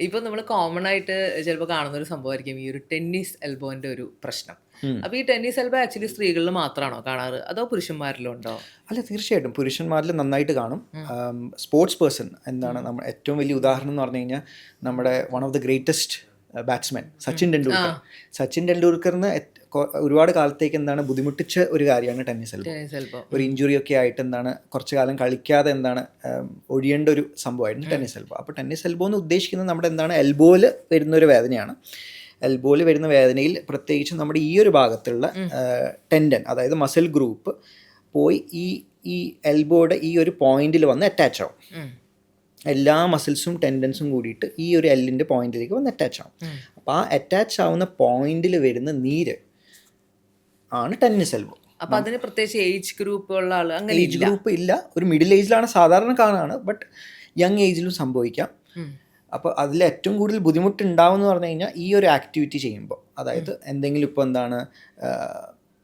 ഇപ്പൊ നമ്മൾ കോമൺ ആയിട്ട് ചിലപ്പോൾ കാണുന്ന ഒരു സംഭവമായിരിക്കും ഈ ഒരു ടെന്നീസ് എൽബോന്റെ ഒരു പ്രശ്നം. അപ്പൊ ഈ ടെന്നീസ് എൽബോ ആക്ച്വലി സ്ത്രീകളിൽ മാത്രമാണോ കാണാറ്? അതോ പുരുഷന്മാരിലും ഉണ്ടോ? അല്ല തീർച്ചയായിട്ടും. പുരുഷന്മാരിൽ നന്നായിട്ട് കാണും. സ്പോർട്സ് പേഴ്സൺ എന്താണ് നമ്മൾ ഏറ്റവും വലിയ ഉദാഹരണം എന്ന് പറഞ്ഞു കഴിഞ്ഞാൽ നമ്മുടെ one of the greatest batsman Sachin Tendulkar. Sachin ടെണ്ടുൽക്കറിന് ഒരുപാട് കാലത്തേക്ക് എന്താണ് ബുദ്ധിമുട്ടിച്ച ഒരു കാര്യമാണ് ടെന്നീസ് എൽബോ ഒരു ഇഞ്ചുറി ഒക്കെ ആയിട്ട് എന്താണ് കുറച്ച് കാലം കളിക്കാതെ എന്താണ് ഒഴിയേണ്ട ഒരു സംഭവമായിരുന്നു ടെന്നീസ് എൽബോ അപ്പോൾ ടെന്നീസ് എൽബോ എന്ന് ഉദ്ദേശിക്കുന്നത് നമ്മുടെ എന്താണ് എൽബോയിൽ വരുന്ന ഒരു വേദനയാണ്. എൽബോയിൽ വരുന്ന വേദനയിൽ പ്രത്യേകിച്ച് നമ്മുടെ ഈ ഒരു ഭാഗത്തുള്ള ടെൻഡൻ അതായത് മസിൽ ഗ്രൂപ്പ് പോയി ഈ ഈ എൽബോയുടെ ഈ ഒരു പോയിന്റിൽ വന്ന് അറ്റാച്ച് ആവും. എല്ലാ മസിൽസും ടെൻഡൻസും കൂടിയിട്ട് ഈ ഒരു എല്ലിന്റെ പോയിന്റിലേക്ക് വന്ന് അറ്റാച്ച് ആവും. അപ്പം അപ്പോൾ ആ അറ്റാച്ച് ആവുന്ന പോയിന്റിൽ വരുന്ന നീര് ആണ് ടെന്നിസ് എൽബോ അപ്പൊ അതിന് പ്രത്യേകിച്ച് ഏജ് ഗ്രൂപ്പ് ഉള്ള ആൾ അങ്ങനെ ഏജ് ഗ്രൂപ്പ് ഇല്ല. ഒരു മിഡിൽ ഏജിലാണ് സാധാരണ കാണാണ് ബട്ട് യങ് ഏജിലും സംഭവിക്കാം. അപ്പോൾ അതിൽ ഏറ്റവും കൂടുതൽ ബുദ്ധിമുട്ട് ഉണ്ടാവും എന്ന് പറഞ്ഞു കഴിഞ്ഞാൽ ഈ ഒരു ആക്ടിവിറ്റി ചെയ്യുമ്പോൾ. അതായത് എന്തെങ്കിലും ഇപ്പോൾ എന്താണ്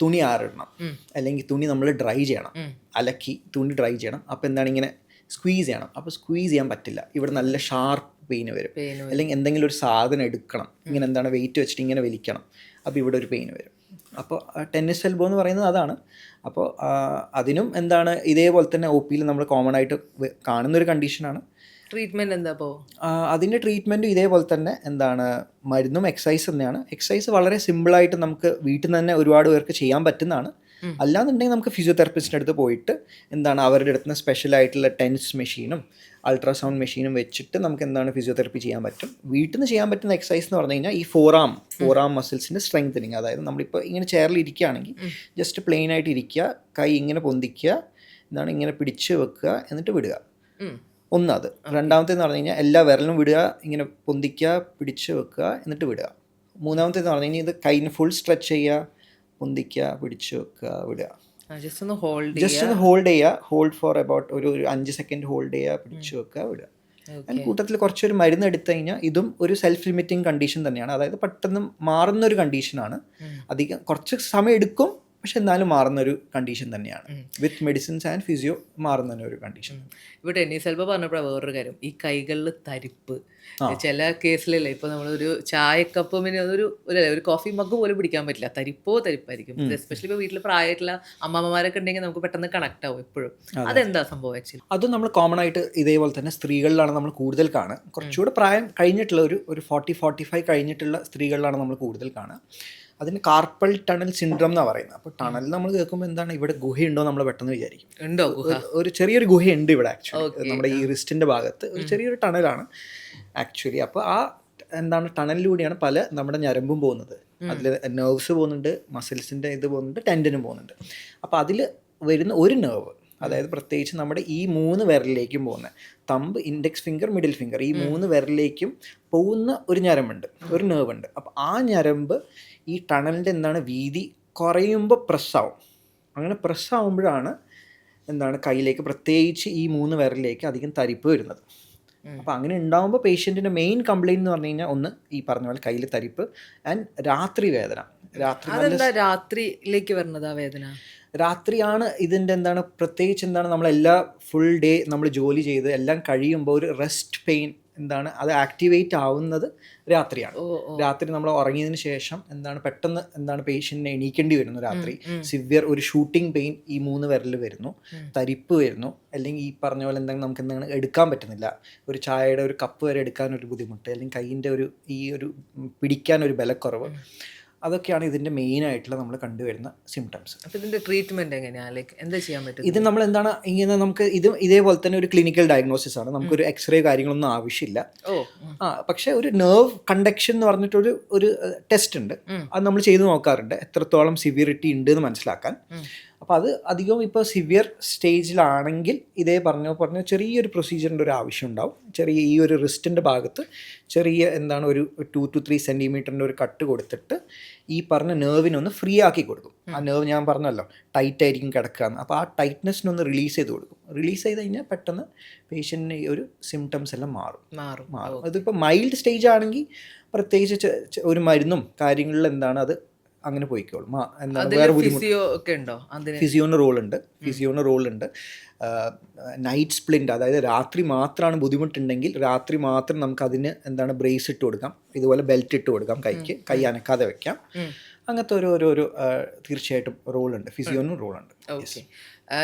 തുണി ആറിടണം. അല്ലെങ്കിൽ തുണി നമ്മൾ ഡ്രൈ ചെയ്യണം. അലക്കി തുണി ഡ്രൈ ചെയ്യണം. അപ്പോൾ എന്താണ് ഇങ്ങനെ സ്ക്വീസ് ചെയ്യണം. അപ്പോൾ സ്ക്വീസ് ചെയ്യാൻ പറ്റില്ല. ഇവിടെ നല്ല ഷാർപ്പ് പെയിൻ വരും. അല്ലെങ്കിൽ എന്തെങ്കിലും ഒരു സാധനം എടുക്കണം. ഇങ്ങനെ എന്താണ് വെയിറ്റ് വെച്ചിട്ട് ഇങ്ങനെ വലിക്കണം. അപ്പോൾ ഇവിടെ ഒരു പെയിൻ വരും. അപ്പോൾ ടെന്നിസ് എൽബോ എന്ന് പറയുന്നത് അതാണ്. അപ്പോൾ അതിനും എന്താണ് ഇതേപോലെ തന്നെ ഒ പിയിൽ നമ്മൾ കോമൺ ആയിട്ട് കാണുന്നൊരു കണ്ടീഷനാണ് ട്രീറ്റ്മെന്റ് എന്താ അപ്പോ അതിന്റെ ട്രീറ്റ്മെന്റും ഇതേപോലെ തന്നെ എന്താണ് മരുന്നും എക്സസൈസ് തന്നെയാണ്. എക്സസൈസ് വളരെ സിമ്പിളായിട്ട് നമുക്ക് വീട്ടിൽ നിന്ന് തന്നെ ഒരുപാട് പേർക്ക് ചെയ്യാൻ പറ്റുന്നതാണ്. അല്ലാന്നുണ്ടെങ്കിൽ നമുക്ക് ഫിസിയോതെറപ്പിസ്റ്റിന്റെ അടുത്ത് പോയിട്ട് എന്താണ് അവരുടെ അടുത്ത് നിന്ന് സ്പെഷ്യൽ ആയിട്ടുള്ള ടെൻസ് മെഷീനും അൾട്രാസൗണ്ട് മെഷീനും വെച്ചിട്ട് നമുക്ക് എന്താണ് ഫിസിയോതെറപ്പി ചെയ്യാൻ പറ്റും. വീട്ടിൽ നിന്ന് ചെയ്യാൻ പറ്റുന്ന എക്സസൈസ് എന്ന് പറഞ്ഞു കഴിഞ്ഞാൽ ഈ ഫോറാം ഫോറാം മസിൽസിന്റെ സ്ട്രെങ്തനിങ് അതായത് നമ്മളിപ്പോൾ ഇങ്ങനെ ചെയറിൽ ഇരിക്കുകയാണെങ്കിൽ ജസ്റ്റ് പ്ലെയിൻ ആയിട്ട് ഇരിക്കുക കൈ ഇങ്ങനെ പൊന്തിക്കുക എന്താണ് ഇങ്ങനെ പിടിച്ച് വെക്കുക എന്നിട്ട് വിടുക. ഒന്ന് അത് രണ്ടാമത്തേന്ന് പറഞ്ഞു കഴിഞ്ഞാൽ എല്ലാ വിരലും വിടുക ഇങ്ങനെ പൊന്തിക്കുക പിടിച്ച് വെക്കുക എന്നിട്ട് വിടുക. മൂന്നാമത്തേന്ന് പറഞ്ഞു കഴിഞ്ഞാൽ ഇത് കൈന് ഫുൾ സ്ട്രെച്ച് ചെയ്യുക പൊന്തിക്കുക പിടിച്ച് വെക്കുക വിടുക. ജസ്റ്റ് ഒന്ന് ഹോൾഡ് ജസ്റ്റ് ഒന്ന് ഹോൾഡ് ചെയ്യുക. ഹോൾഡ് ഫോർ അബൌട്ട് ഒരു ഒരു അഞ്ച് സെക്കൻഡ് ഹോൾഡ് ചെയ്യുക പിടിച്ച് വെക്കുക വിടുക. അതിന് കൂട്ടത്തിൽ കുറച്ചൊരു മരുന്ന് എടുത്തു കഴിഞ്ഞാൽ ഇതും ഒരു സെൽഫ് ലിമിറ്റിംഗ് കണ്ടീഷൻ തന്നെയാണ്. അതായത് പെട്ടെന്ന് മാറുന്ന ഒരു കണ്ടീഷനാണ് അധികം കുറച്ച് സമയം എടുക്കും പക്ഷെ എന്നാലും മാറുന്ന ഒരു കണ്ടീഷൻ തന്നെയാണ്. വിത്ത് മെഡിസിൻസ് ആൻഡ് ഫിസിയോ മാറുന്ന ഒരു കണ്ടീഷൻ ഇപ്പൊ ടെന്നീസ് എൽബോ പറഞ്ഞപ്പോൾ വേറൊരു കാര്യം. ഈ കൈകളിൽ തരിപ്പ്. ചില കേസിലല്ലേ ഇപ്പൊ നമ്മളൊരു ചായക്കപ്പ് പിന്നെ ഒരു ഒരു കോഫി മഗ് പോലും പിടിക്കാൻ പറ്റില്ല. തരിപ്പോ തരിപ്പായിരിക്കും. എസ്പെഷ്യലി ഇപ്പൊ വീട്ടിൽ പ്രായമായിട്ടുള്ള അമ്മമ്മമാരൊക്കെ ഉണ്ടെങ്കിൽ നമുക്ക് പെട്ടെന്ന് കണക്ട് ആവും എപ്പോഴും. അതെന്താ സംഭവം ആക്ച്വലി അതും നമ്മൾ കോമൺ ആയിട്ട് ഇതേപോലെ തന്നെ സ്ത്രീകളിലാണ് നമ്മൾ കൂടുതൽ കാണുക. കുറച്ചുകൂടെ പ്രായം കഴിഞ്ഞിട്ടുള്ള ഒരു ഒരു ഫോർട്ടി ഫോർട്ടി ഫൈവ് കഴിഞ്ഞിട്ടുള്ള സ്ത്രീകളിലാണ് നമ്മൾ കൂടുതൽ കാണുക. അതിന് കാർപ്പൽ ടണൽ സിൻഡ്രം എന്നാണ് പറയുന്നത്. അപ്പോൾ ടണൽ നമ്മൾ കേൾക്കുമ്പോൾ എന്താണ്? ഇവിടെ ഗുഹയുണ്ടോ നമ്മൾ പെട്ടെന്ന് വിചാരിക്കും. ഉണ്ടോ ഒരു- ചെറിയൊരു ഉണ്ട് ഇവിടെ ആക്ച്വലി നമ്മുടെ ഈ റിസ്റ്റിന്റെ ഭാഗത്ത് ഒരു ചെറിയൊരു ടണലാണ് ആക്ച്വലി അപ്പോൾ ആ എന്താണ്? ടണലിലൂടെയാണ് പല നമ്മുടെ ഞരമ്പും പോകുന്നത്. അതിൽ നെർവ്സ് പോകുന്നുണ്ട് മസിൽസിന്റെ ഇത് പോകുന്നുണ്ട് ടെൻഡനും പോകുന്നുണ്ട്. അപ്പോൾ അതിൽ വരുന്ന ഒരു നെർവ് അതായത് പ്രത്യേകിച്ച് നമ്മുടെ ഈ മൂന്ന് വിരലിലേക്കും പോകുന്ന thumb index finger middle finger ഈ മൂന്ന് വിരലിലേക്കും പോകുന്ന ഒരു ഞരമ്പുണ്ട് ഒരു നെർവ് ഉണ്ട്. അപ്പോൾ ആ ഞരമ്പ് ഈ ടണലിന്റെ എന്താണ് വീതി കുറയുമ്പോൾ പ്രസ്സാവും. അങ്ങനെ പ്രസ്സാവുമ്പോഴാണ് എന്താണ് കയ്യിലേക്ക് പ്രത്യേകിച്ച് ഈ മൂന്ന് വിരലിലേക്ക് അധികം തരിപ്പ് വരുന്നത്. അപ്പോൾ അങ്ങനെ ഉണ്ടാകുമ്പോൾ പേഷ്യന്റിന്റെ മെയിൻ കംപ്ലയിന്റ് എന്ന് പറഞ്ഞു കഴിഞ്ഞാൽ ഒന്ന് ഈ പറഞ്ഞ പോലെ കയ്യിൽ തരിപ്പ് ആൻഡ് രാത്രി വേദന. രാത്രി അതെന്താ രാത്രിയിലേക്ക് വരുന്നത് ആ വേദന? രാത്രിയാണ് ഇതിന്റെ എന്താണ് പ്രത്യേകിച്ച് എന്താണ് നമ്മളെല്ലാ ഫുൾ ഡേ നമ്മൾ ജോലി ചെയ്ത് എല്ലാം കഴിയുമ്പോൾ ഒരു റെസ്റ്റ് പെയിൻ എന്താണ് അത് ആക്ടിവേറ്റ് ആവുന്നത് രാത്രിയാണ്. രാത്രി നമ്മൾ ഉറങ്ങിയതിന് ശേഷം എന്താണ് പെട്ടെന്ന് എന്താണ് പേഷ്യന്റിനെ എണീക്കേണ്ടി വരുന്നു രാത്രി. സിവിയർ ഒരു ഷൂട്ടിംഗ് പെയിൻ ഈ മൂന്ന് വിരൽ വരുന്നു. തരിപ്പ് വരുന്നു. അല്ലെങ്കിൽ ഈ പറഞ്ഞ പോലെ എന്തെങ്കിലും നമുക്ക് എന്താണ് എടുക്കാൻ പറ്റുന്നില്ല. ഒരു ചായയുടെ ഒരു കപ്പ് വരെ എടുക്കാൻ ഒരു ബുദ്ധിമുട്ട്. അല്ലെങ്കിൽ കൈയിന്റെ ഒരു ഈ ഒരു പിടിക്കാനൊരു പിടിക്കാൻ ഒരു ബലക്കുറവ്. അതൊക്കെയാണ് ഇതിന്റെ മെയിൻ ആയിട്ടുള്ള നമ്മൾ കണ്ടുവരുന്ന സിംറ്റംസ് ഇതിന്റെ ഇതിന്റെ ട്രീറ്റ്മെന്റ് എങ്ങനെയാ? ലൈക്ക് എന്താ ചെയ്യാൻ പറ്റും ഇത് നമ്മൾ എന്താണ് ഇങ്ങനെ നമുക്ക് ഇത് ഇതേപോലെ തന്നെ ഒരു ക്ലിനിക്കൽ ഡയഗ്നോസിസ് ആണ്. നമുക്കൊരു എക്സ്റേ കാര്യങ്ങളൊന്നും ആവശ്യമില്ല. ഓ. ആ പക്ഷേ ഒരു നെർവ് കണ്ടക്ഷൻ എന്ന് പറഞ്ഞിട്ടൊരു ഒരു ടെസ്റ്റ് ഉണ്ട്. അത് നമ്മൾ ചെയ്ത് നോക്കാറുണ്ട്. എത്രത്തോളം സിവിയറിറ്റി ഉണ്ട് എന്ന് മനസ്സിലാക്കാൻ. അപ്പോൾ അത് അധികവും ഇപ്പോൾ സിവിയർ സ്റ്റേജിലാണെങ്കിൽ ഇതേ പറഞ്ഞ പറഞ്ഞ ചെറിയൊരു പ്രൊസീജിയറിന്റെ ഒരു ആവശ്യം ഉണ്ടാവും ചെറിയ ഈ ഒരു റിസ്റ്റിന്റെ ഭാഗത്ത് ചെറിയ എന്താണ് ഒരു ടു ടു ത്രീ സെന്റിമീറ്ററിന്റെ ഒരു കട്ട് കൊടുത്തിട്ട് ഈ പറഞ്ഞ നെർവിനൊന്ന് ഫ്രീ ആക്കി കൊടുക്കും. ആ നെർവ് ഞാൻ പറഞ്ഞല്ലോ ടൈറ്റ് ആയിരിക്കും കിടക്കുകയെന്ന് അപ്പോൾ ആ ടൈറ്റ്നെസ്സിനൊന്ന് റിലീസ് ചെയ്ത് കൊടുക്കും. റിലീസ് ചെയ്ത് കഴിഞ്ഞാൽ പെട്ടെന്ന് പേഷ്യന്റിന് ഈ ഒരു സിംറ്റംസ് എല്ലാം മാറും. മാറും. മാറും. അതിപ്പോൾ മൈൽഡ് സ്റ്റേജ് ആണെങ്കിൽ പ്രത്യേകിച്ച് ഒരു മരുന്നും കാര്യങ്ങളിൽ എന്താണ് അത് അങ്ങനെ പോയിക്കോളും. എന്താണ് വേറെ ബുദ്ധിമുട്ട് ഫിസിയോ ഒക്കെ ഉണ്ടോ? ഫിസിയോന് റോളുണ്ട്. ഉണ്ട് നൈറ്റ് സ്പ്ലിന്റ് അതായത് രാത്രി മാത്രമാണ് ബുദ്ധിമുട്ടുണ്ടെങ്കിൽ രാത്രി മാത്രം നമുക്ക് അതിന് എന്താണ് ബ്രേസ് ഇട്ട് കൊടുക്കാം. ഇതുപോലെ ബെൽറ്റ് ഇട്ട് കൊടുക്കാം കൈക്ക്. കൈ അനക്കാതെ വെക്കാം. അങ്ങനത്തെ ഓരോരോ ഒരു ഒരു ഉണ്ട് തീർച്ചയായിട്ടും റോളുണ്ട്. ഫിസിയോനും റോളുണ്ട്. ഓക്കെ